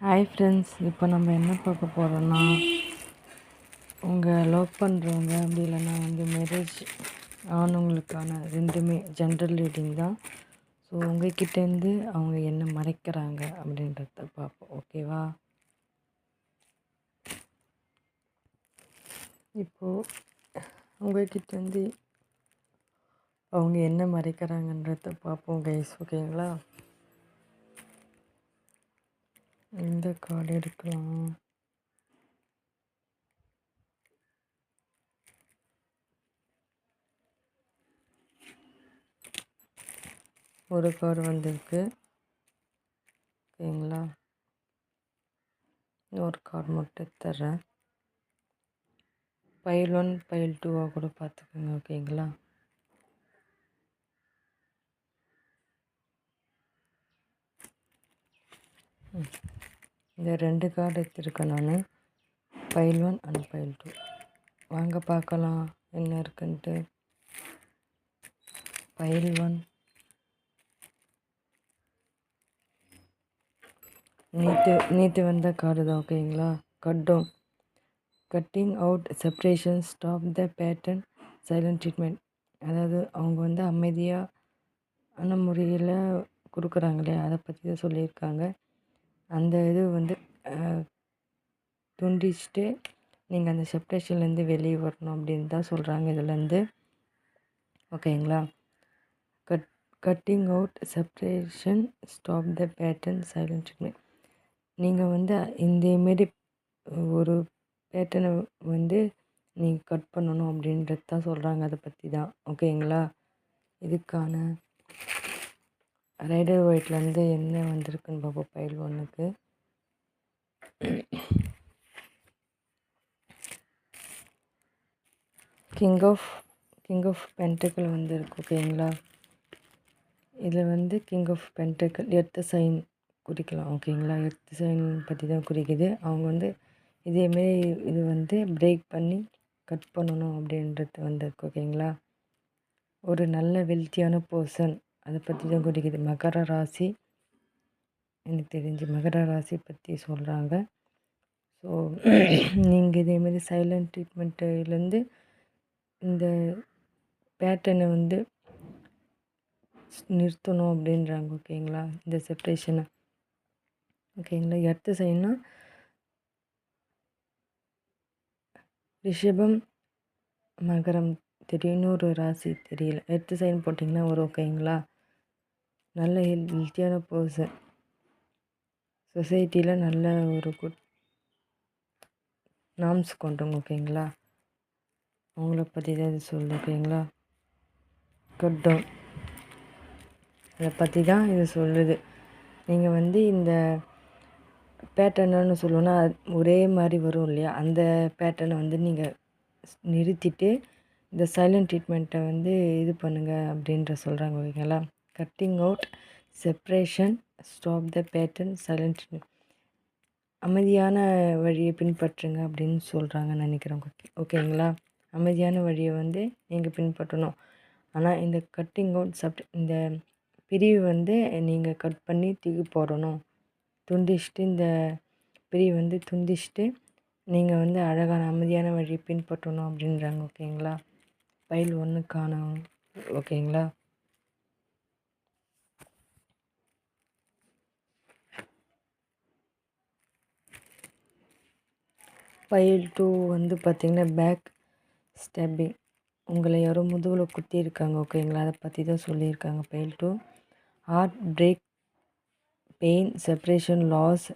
Hi friends இப்போ நம்ம என்ன பார்க்க போகிறோன்னா உங்கள் லவ் பண்ணுறவங்க அப்படி இல்லைன்னா வந்து மேரேஜ் ஆனவங்களுக்கான ரெண்டுமே ஜென்ரல் ரீடிங் தான். ஸோ உங்ககிட்டேருந்து அவங்க என்ன மறைக்கிறாங்க அப்படின்றத பார்ப்போம். ஓகேவா இப்போது உங்ககிட்டேருந்து அவங்க என்ன மறைக்கிறாங்கன்றத பார்ப்போம் கைஸ் ஓகேங்களா இந்த கார்டு எடுக்கலாம். ஒரு கார்டு வந்திருக்கு. ஓகேங்களா? ஒரு கார்டு மட்டும் தர்றேன். பைல் ஒன் பைல் டூவாக கூட பார்த்துக்கோங்க ஓகேங்களா? இந்த ரெண்டு கார்டு எடுத்திருக்கேன் நான். Pile one and pile two வாங்க பார்க்கலாம் என்ன இருக்குன்ட்டு. ஃபைல் ஒன் நேற்று நேற்று வந்த கார்டு தான் ஓகேங்களா கட்டும். Cutting out separation stop the pattern silent treatment அதாவது அவங்க வந்து அமைதியான முறையில் கொடுக்குறாங்களே அதை பற்றி தான் சொல்லியிருக்காங்க. அந்த இது வந்து துண்டிச்சுட்டு நீங்கள் அந்த செப்டேஷன்லேருந்து வெளியே வரணும் அப்படின்னு தான் சொல்கிறாங்க இதுலேருந்து. ஓகேங்களா? Cut cutting out separation stop the pattern silent treatment நீங்கள் வந்து இந்தமாரி ஒரு பேட்டர்னை வந்து நீங்கள் கட் பண்ணணும் அப்படின்றது தான் சொல்கிறாங்க அதை பற்றி தான் ஓகேங்களா? இதுக்கான ரைடர் ஒயிட்லேருந்து என்ன வந்திருக்குன்னு பார்ப்போம் பைல் ஒன்றுக்கு king of king of pentacle வந்துருக்கு ஓகேங்களா இதில் வந்து king of pentacle earth sign குறிக்கலாம் ஓகேங்களா எர்த்து சைன் பற்றி தான் குறிக்குது. அவங்க வந்து இதேமாரி இது வந்து பிரேக் பண்ணி கட் பண்ணணும் அப்படின்றது வந்திருக்கு ஓகேங்களா ஒரு நல்ல வெல்த்தியான பர்சன் அதை பற்றி தான் குறிக்குது மகர ராசி எனக்கு தெரிஞ்சு மகர ராசி பற்றி சொல்கிறாங்க ஸோ நீங்கள் இதேமாரி சைலண்ட் ட்ரீட்மெண்ட்டுலேருந்து இந்த பேட்டர்னை வந்து நிறுத்தணும் அப்படின்றாங்க. ஓகேங்களா இந்த செப்ரேஷனை ஓகேங்களா அடுத்த சைன்னா ரிஷபம் மகரம் தெரியும் ஒரு ராசி தெரியல. எடுத்து சைன் போட்டிங்கன்னா ஒரு ஓகேங்களா நல்ல ஹெல் ஹெல்த்தியான பர்சன் சொசைட்டியில் நல்ல ஒரு குட் நாம்ஸ் கொண்டவங்க ஓகேங்களா அவங்கள பற்றி தான் இது சொல்லு ஓகேங்களா கட்டம் அதை பற்றி தான் இது சொல்லுது. நீங்கள் வந்து இந்த பேட்டர்னு சொல்லுவோன்னா ஒரே மாதிரி வரும் இல்லையா? அந்த பேட்டர்னை வந்து நீங்கள் நிறுத்திட்டு இந்த சைலண்ட் ட்ரீட்மெண்ட்டை வந்து இது பண்ணுங்கள் அப்படின்ற சொல்கிறாங்க ஓகேங்களா cutting out separation stop the pattern silent அமைதியான வழியை பின்பற்றுங்க அப்படின்னு சொல்கிறாங்க நினைக்கிறேன். ஓகே ஓகேங்களா அமைதியான வழியை வந்து நீங்கள் பின்பற்றணும். ஆனால் இந்த கட்டிங் அவுட் சப் இந்த பிரிவு வந்து நீங்கள் கட் பண்ணி தூக்கி போடணும். துண்டிச்சுட்டு இந்த பிரிவு வந்து துண்டிச்சுட்டு நீங்கள் வந்து அழகான அமைதியான வழியை பின்பற்றணும் அப்படின்றாங்க. ஓகேங்களா பயில் ஒன்று காணும் ஓகேங்களா ஃபைல் டூ வந்து பார்த்திங்கன்னா பேக் ஸ்டெப்பிங் உங்களை யாரோ முதுகில் குத்தியிருக்காங்க ஓகேங்களா அதை பற்றி தான் சொல்லியிருக்காங்க pile two heartbreak pain separation loss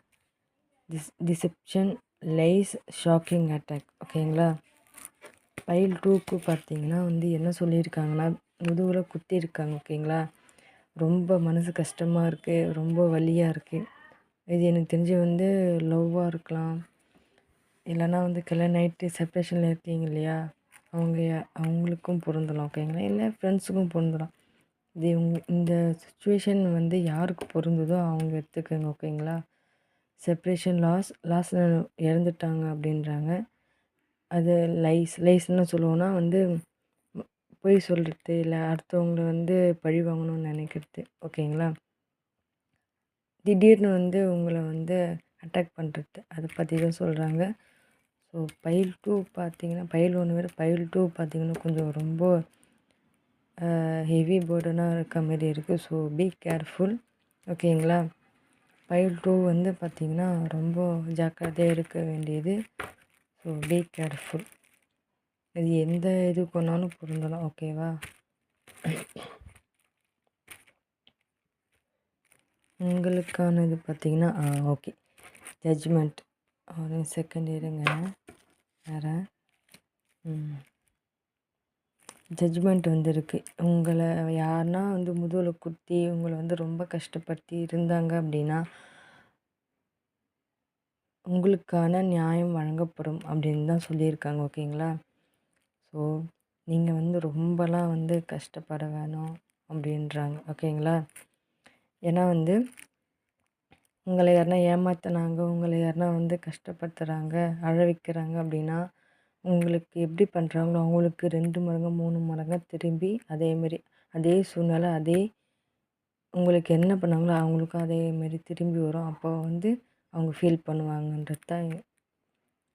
dis deception lies shocking attack ஓகேங்களா ஃபைல் டூக்கு பார்த்தீங்கன்னா வந்து என்ன சொல்லியிருக்காங்கன்னா முதுகில் குத்தியிருக்காங்க ஓகேங்களா ரொம்ப மனசு கஷ்டமாக இருக்குது ரொம்ப வலியாக இருக்குது இது எனக்கு தெரிஞ்சு வந்து லவ்வாக இருக்கலாம் இல்லைன்னா வந்து கல்யாணம் நைட்டு செப்ரேஷனில் இருக்கீங்க இல்லையா? அவங்க அவங்களுக்கும் பொருந்தலாம் ஓகேங்களா இல்லை ஃப்ரெண்ட்ஸுக்கும் பொருந்தலாம். இது இவங்க இந்த சுச்சுவேஷன் வந்து யாருக்கு பொருந்ததோ அவங்க எடுத்துக்கோங்க ஓகேங்களா செப்ரேஷன் லாஸ் லாஸ் இறந்துட்டாங்க அப்படின்றாங்க. அது லைஸ் லைஸ்ன்னு சொல்லுவோன்னா வந்து பொய் சொல்கிறது இல்லை அடுத்தவங்கள வந்து பழி வாங்கணும்னு நினைக்கிறது ஓகேங்களா திடீர்னு வந்து உங்களை வந்து அட்டாக் பண்ணுறது அதை பற்றி தான் சொல்கிறாங்க ஸோ பைல் டூ பார்த்தீங்கன்னா பைல் ஒன்று விட பைல் டூ பார்த்திங்கன்னா கொஞ்சம் ரொம்ப ஹெவி பேர்டனாக இருக்க மாதிரி இருக்குது ஸோ பி கேர்ஃபுல் ஓகேங்களா பைல் டூ வந்து பார்த்திங்கன்னா ரொம்ப ஜாக்கிரதையாக இருக்க வேண்டியது. ஸோ பி கேர்ஃபுல் இது எந்த இது கொண்டாலும் பொருந்தலாம். ஓகேவா உங்களுக்கானது பார்த்திங்கன்னா ஓகே ஜட்ஜ்மெண்ட் ஒரு செகண்ட் இருங்க வேறு? ஜட்ஜ்மெண்ட் வந்துருக்கு. உங்களை யாருன்னா வந்து முதுகில் குத்தி உங்களை வந்து ரொம்ப கஷ்டப்படுத்தி இருந்தாங்க அப்படின்னா உங்களுக்கான நியாயம் வழங்கப்படும் அப்படின்னு தான் சொல்லியிருக்காங்க ஓகேங்களா? ஸோ நீங்கள் வந்து ரொம்பலாம் வந்து கஷ்டப்பட வேணும் அப்படின்றாங்க ஓகேங்களா? ஏன்னா வந்து உங்களை யாருனா ஏமாற்றினாங்க உங்களை யாருனா வந்து கஷ்டப்படுத்துகிறாங்க அழ வைக்கிறாங்க அப்படின்னா உங்களுக்கு எப்படி பண்ணுறாங்களோ அவங்களுக்கு ரெண்டு மடங்கு மூணு மடங்கு திரும்பி அதேமாரி அதே சூழ்நிலை அதே உங்களுக்கு என்ன பண்ணாங்களோ அவங்களுக்கும் அதேமாரி திரும்பி வரும். அப்போ வந்து அவங்க ஃபீல் பண்ணுவாங்கன்றது தான்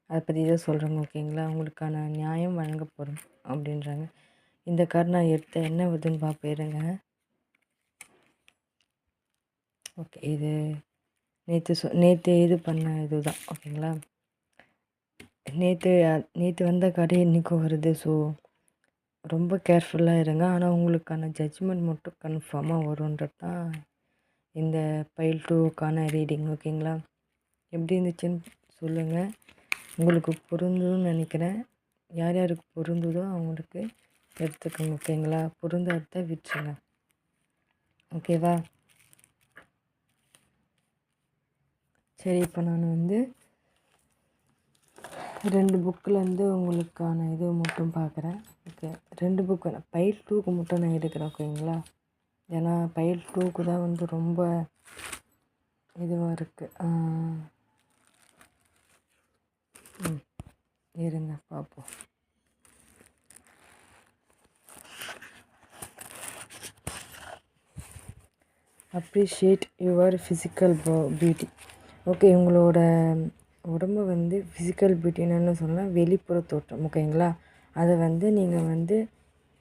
அதை பற்றி தான் சொல்கிறாங்க ஓகேங்களா? அவங்களுக்கான நியாயம் வழங்கப்படும் அப்படின்றாங்க. இந்த கார் நான் எடுத்த என்ன வருதுன்னு பார்ப்பேருங்க ஓகே இது நேற்று சொ நேற்று இது பண்ண இது தான் ஓகேங்களா? நேற்று நேற்று வந்த கடை இன்றைக்கும் வருது ஸோ ரொம்ப கேர்ஃபுல்லாக இருங்க. ஆனால் உங்களுக்கான ஜட்ஜ்மெண்ட் மட்டும் கன்ஃபார்மாக வருன்றது தான் இந்த பைல் டூக்கான ரீடிங் ஓகேங்களா? எப்படி இருந்துச்சுன்னு சொல்லுங்கள் உங்களுக்கு பொருந்துன்னு நினைக்கிறேன். யார் யாருக்கு பொருந்துதோ அவங்களுக்கு எடுத்துக்கோங்க ஓகேங்களா? பொருந்தாத விட்டுருங்க. ஓகேவா? சரி இப்போ நான் வந்து ரெண்டு புக்கிலேருந்து உங்களுக்கான இது மட்டும் பார்க்குறேன் ஓகே ரெண்டு புக்கு பைல் டூக்கு மட்டும் நான் எடுக்கிறேன் ஓகேங்களா? ஏன்னா பைல் டூக்கு தான் வந்து ரொம்ப இதுவாக இருக்குது ம் இருங்க பார்ப்போம் appreciate your physical beauty okay உங்களோட உடம்பு வந்து ஃபிசிக்கல் பியூட்டின்னு சொல்லலாம். வெளிப்புற தோற்றம் ஓகேங்களா? அதை வந்து நீங்கள் வந்து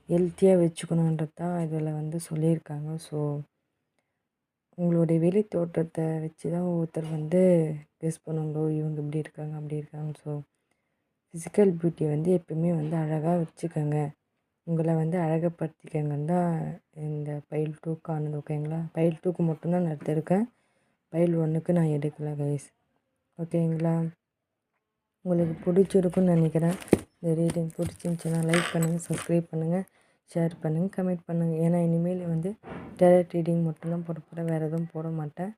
ஹெல்த்தியாக வச்சுக்கணுன்றது தான் இதில் வந்து சொல்லியிருக்காங்க. ஸோ உங்களுடைய வெளி தோற்றத்தை வச்சு தான் ஒருத்தர் வந்து கெஸ் பண்ணுவாங்க. இவங்க இப்படி இருக்காங்க அப்படி இருக்காங்க. ஸோ ஃபிசிக்கல் பியூட்டி வந்து எப்பயுமே வந்து அழகாக வச்சுக்கோங்க. உங்களை வந்து அழகப்படுத்திக்கங்கன்னு தான் இந்த பயில் டூக்கானது ஓகேங்களா? பயில் டூக்கு மட்டும்தான் நடத்திருக்கேன் பைல் ஒன்றுக்கு நான் எடுக்கலை கைஸ் ஓகேங்களா உங்களுக்கு பிடிச்சிருக்குன்னு நினைக்கிறேன். இந்த ரீடிங் பிடிச்சிருந்துச்சின்னா லைக் பண்ணுங்கள் சப்ஸ்கிரைப் பண்ணுங்கள் ஷேர் பண்ணுங்கள் கமெண்ட் பண்ணுங்கள் ஏன்னா இனிமேல் வந்து டேரக்ட் ரீடிங் மட்டும்தான் போட போகிறேன் வேறு எதுவும் போட மாட்டேன்.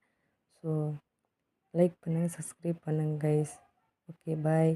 ஸோ லைக் பண்ணுங்கள் சப்ஸ்கிரைப் பண்ணுங்கள் கைஸ் ஓகே பாய்